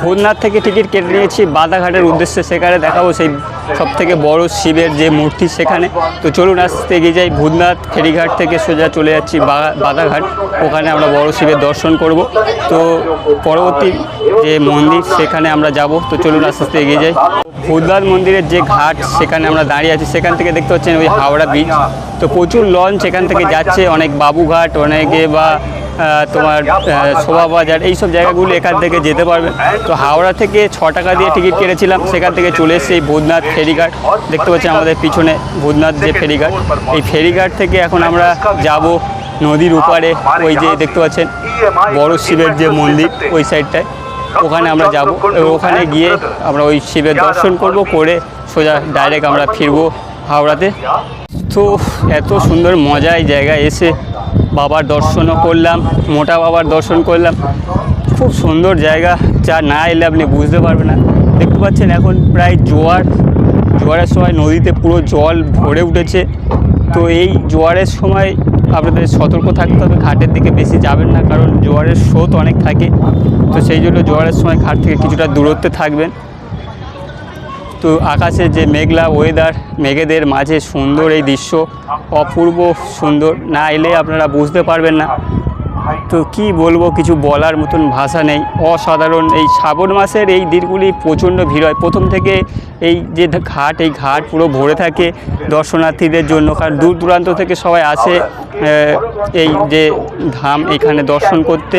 ভূতনাথ থেকে টিকিট কেটে নিয়েছি, বাদাঘাটের উদ্দেশ্যে সেখানে দেখাবো সেই সব থেকে বড় শিবের যে মূর্তি সেখানে। তো চলুন আসতে এগিয়ে যাই ভূতনাথ ফেরিঘাট থেকে সোজা চলে যাচ্ছি বাদাঘাট। ওখানে আমরা বড় শিবের দর্শন করব। তো পরবর্তী যে মন্দির, সেখানে আমরা যাব। তো চলুন আস্তে আস্তে এগিয়ে যাই। ভূতনাথ মন্দিরের যে ঘাট, সেখানে আমরা দাঁড়িয়ে আছি। সেখান থেকে দেখতে পাচ্ছেন ওই হাওড়া ব্রিজ তো প্রচুর লঞ্চ এখান থেকে যাচ্ছে। অনেক বাবুঘাট, অনেকে বা তোমার আহ, শোভাবাজার এইসব জায়গাগুলো এখান থেকে যেতে পারবে। তো হাওড়া থেকে ছ টাকা দিয়ে টিকিট কেটেছিলাম সেখান থেকে চলে এসেছি এই ভূতনাথ ফেরিঘাট। দেখতে পাচ্ছি আমাদের পিছনে ভূতনাথ যে ফেরিঘাট। এই ফেরিঘাট থেকে এখন আমরা যাব নদীর উপারে ওই যে দেখতে পাচ্ছেন বড় শিবের যে মন্দির ওই সাইডটায়। ওখানে আমরা যাব এবং ওখানে গিয়ে আমরা ওই শিবের দর্শন করব করে সোজা ডাইরেক্ট আমরা ফিরবো হাওড়াতে। তো এত সুন্দর মজা এই জায়গায় এসে বাবার দর্শনও করলাম, মোটা বাবার দর্শন করলাম। খুব সুন্দর জায়গা, যা না এলে আপনি বুঝতে পারবেন না। দেখতে পাচ্ছেন এখন প্রায় জোয়ার, জোয়ারের সময় নদীতে পুরো জল ভরে উঠেছে। তো এই জোয়ারের সময় আপনাদের সতর্ক থাকতে হবে, ঘাটের দিকে বেশি যাবেন না, কারণ জোয়ারের স্রোত অনেক থাকে। তো সেই জন্য জোয়ারের সময় ঘাট থেকে কিছুটা দূরত্বে থাকবেন। তো আকাশে যে মেঘলা ওয়েদার মেঘেদের মাঝে সুন্দর এই দৃশ্য, অপূর্ব সুন্দর, না এলে আপনারা বুঝতে পারবেন না। তো কি বলব, কিছু বলার মতন ভাষা নেই। অসাধারণ এই শ্রাবণ মাসের এই দিনগুলি প্রচণ্ড ভিড় হয়। প্রথম থেকে এই যে ঘাট, এই ঘাট পুরো ভরে থাকে দর্শনার্থীদের জন্য। কারণ দূর দূরান্ত থেকে সবাই আসে এই যে ধাম, এখানে দর্শন করতে।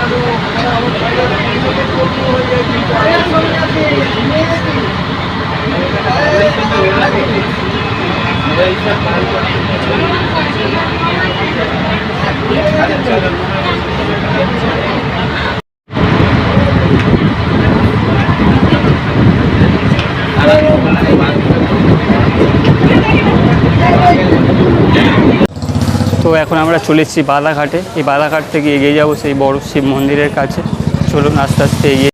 তো এখন আমরা চলে এসেছি বালাঘাটে। এই বালাঘাট থেকে এগিয়ে যাব সেই বড় শিব মন্দিরের কাছে। চলুন আস্তে আস্তে এগিয়ে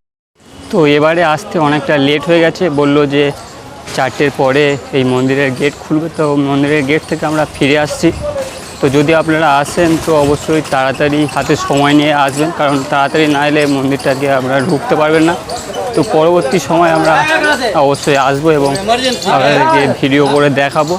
তো এবারে আসতে অনেকটা লেট হয়ে গেছে। বলল যে চারটের পরে এই মন্দিরের গেট খুলবে। তো মন্দিরের গেট থেকে আমরা ফিরে আসছি। তো যদি আপনারা আসেন, তো অবশ্যই তাড়াতাড়ি হাতে সময় নিয়ে আসবেন। কারণ তাড়াতাড়ি না এলে মন্দিরটাকে আপনারা ঢুকতে পারবেন না। তো পরবর্তী সময় আমরা অবশ্যই আসব এবং আপনাদেরকে ভিডিও করে দেখাবো।